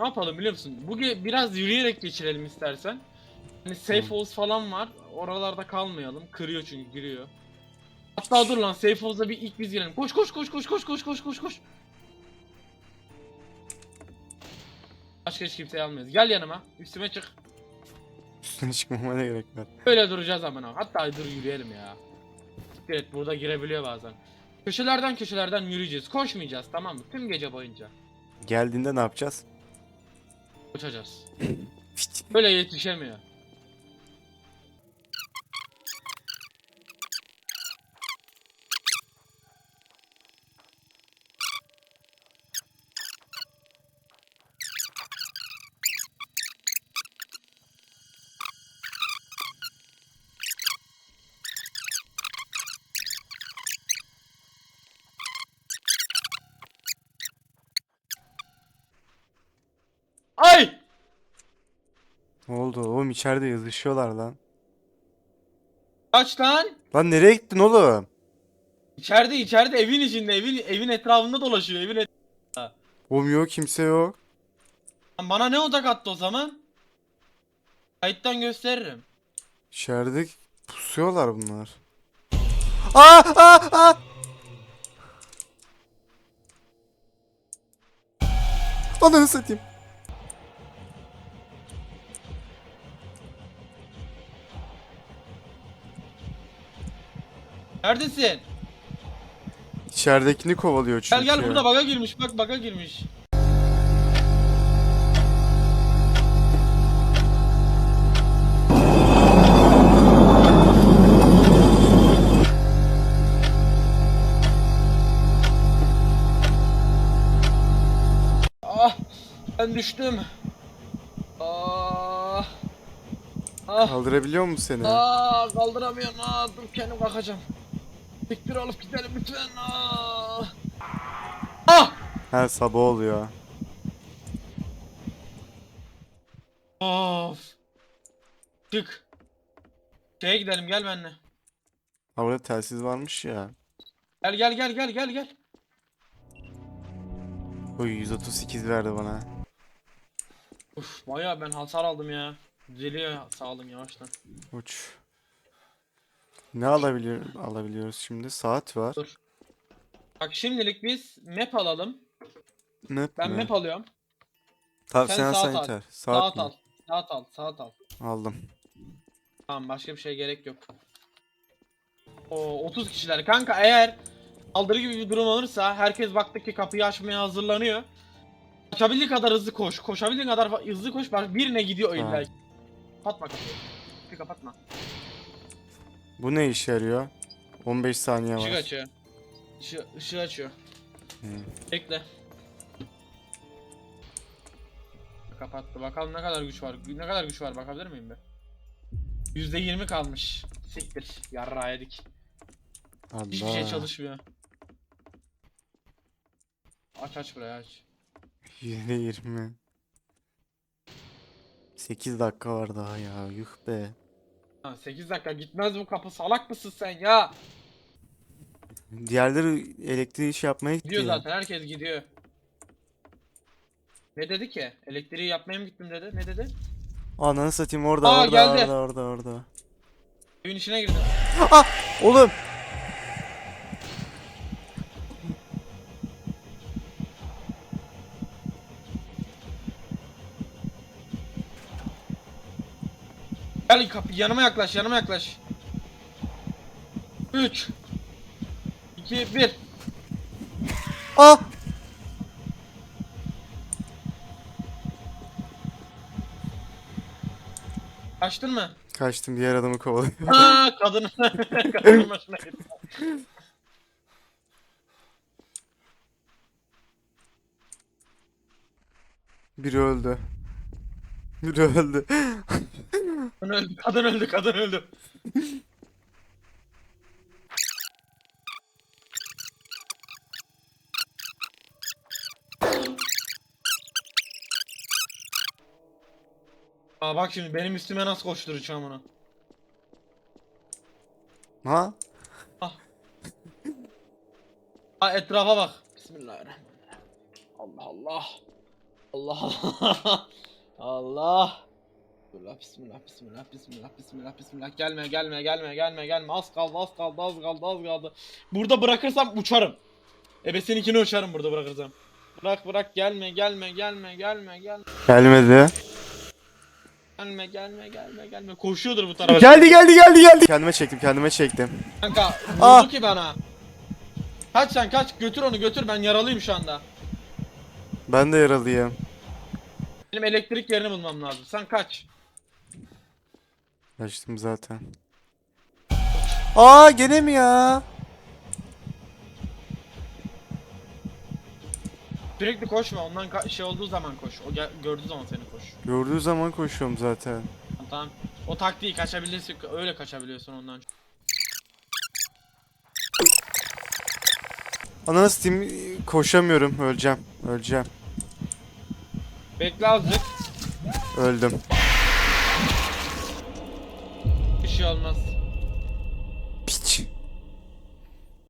Ne yapalım biliyor musun? Bu ge- biraz yürüyerek geçirelim istersen. Hani safe house falan var. Oralarda kalmayalım. Kırıyor çünkü giriyor. Hatta dur lan safe house'da bir ilk biz girelim. Koş koş koş koş koş koş koş koş koş. Başka hiç kimseyi almayız. Gel yanıma. Üstüme çık. Üstüne çıkmama ne gerek var? Böyle duracağız amına. Hatta dur yürüyelim ya. Evet burada girebiliyor bazen. Köşelerden köşelerden yürüyeceğiz. Koşmayacağız tamam mı? Tüm gece boyunca. Geldiğinde ne yapacağız? Uçacağız. Böyle yetişemiyor. Ay! Ne oldu oğlum içeride yazışıyorlar lan. Kaç lan? Lan nereye gittin oğlum? İçeride içeride evin içinde evin evin etrafında dolaşıyor evin et Oğlum yok kimse yok. Lan Bana ne odak attı o zaman? Kayıttan gösteririm. İçeride pusuyorlar bunlar. Aa aa aa! Ananı satayım. Neredesin? İçeridekini kovalıyor Gel çünkü. gel burada baga girmiş bak baga girmiş. Ah ben düştüm. Ah. Ah. Kaldırabiliyor mu seni? Aa kaldıramıyorum. Aa dur kendim kalkacağım. Siktir alıp gidelim lütfen. Aa. Ah! Ha sabah oluyor. Of. Çık. Şeye gidelim gel benimle. Ha burada telsiz varmış ya. Gel gel gel gel gel gel. Oy 138 verdi bana. Uf bayağı ben hasar aldım ya. Düzeliyor sağlığım yavaştan. Uç. Ne alabilir alabiliyoruz şimdi? Saat var. Dur. Bak şimdilik biz map alalım. Ne? Ben mi? map alıyorum. Tamam sen sen saat al. yeter. Saat, Saat mi? al. Saat al. Saat al. Aldım. Tamam başka bir şeye gerek yok. O 30 kişiler. Kanka eğer saldırı gibi bir durum olursa herkes baktı ki kapıyı açmaya hazırlanıyor. Kaçabildiği kadar hızlı koş. Koşabildiğin kadar fa- hızlı koş. Bak birine gidiyor Tamam. illa. Kapatma kapıyı. Kapıyı kapatma. Bu ne işe yarıyor? 15 saniye var. Işık açıyor. Işığı, ışığı açıyor. Hı. Bekle. Kapattı. Bakalım ne kadar güç var. Ne kadar güç var bakabilir miyim be? %20 kalmış. Siktir. Yarra yedik. Hiçbir şey Allah. çalışmıyor. Aç aç burayı aç. %20. 8 dakika var daha ya. Yuh be. Ha, 8 dakika gitmez bu kapı salak mısın sen ya? Diğerleri elektriği iş yapmaya gitti Gidiyor ya. zaten herkes gidiyor. Ne dedi ki? Elektriği yapmaya mı gittim dedi? Ne dedi? Ananı satayım orada Aa, orada geldi. orada orada orada. Evin içine girdi. Oğlum. Gel kapı yanıma yaklaş yanıma yaklaş. 3 2 1 Ah! Kaçtın mı? Kaçtım diğer adamı kovalıyor. Aa kadın kadının başına gitti. Biri öldü. Biri öldü. Kadın öldü kadın öldü kadın öldü. Aa bak şimdi benim üstüme nasıl koşturacağım onu. ha? Aa etrafa bak. Bismillahirrahmanirrahim. Allah Allah. Allah Allah. Allah. Bismillah, bismillah, bismillah, bismillah, bismillah, bismillah. Gelme, gelme, gelme, gelme, gelme. Az kaldı, az kaldı, az kaldı, az kaldı. Burada bırakırsam uçarım. Ebesininkini uçarım burada bırakırsam. Bırak, bırak, gelme, gelme, gelme, gelme, gelme. Gelmedi. Gelme, gelme, gelme, gelme. Koşuyordur bu tarafa. Geldi geldi geldi geldi. Kendime çektim kendime çektim. Kanka, vurdu Ah. ki bana. Kaç sen kaç, götür onu götür. Ben yaralıyım şu anda. Ben de yaralıyım. Benim elektrik yerini bulmam lazım. Sen kaç. Açtım zaten. Aa gene mi ya? Sürekli koşma. Ondan ka- şey olduğu zaman koş. O gel- gördüğü zaman seni koş. Gördüğü zaman koşuyorum zaten. Tamam. O taktiği kaçabilirsin. Öyle kaçabiliyorsun ondan. Ananı Steam koşamıyorum öleceğim. Öleceğim. Bekle azıcık. Öldüm. Şey olmaz.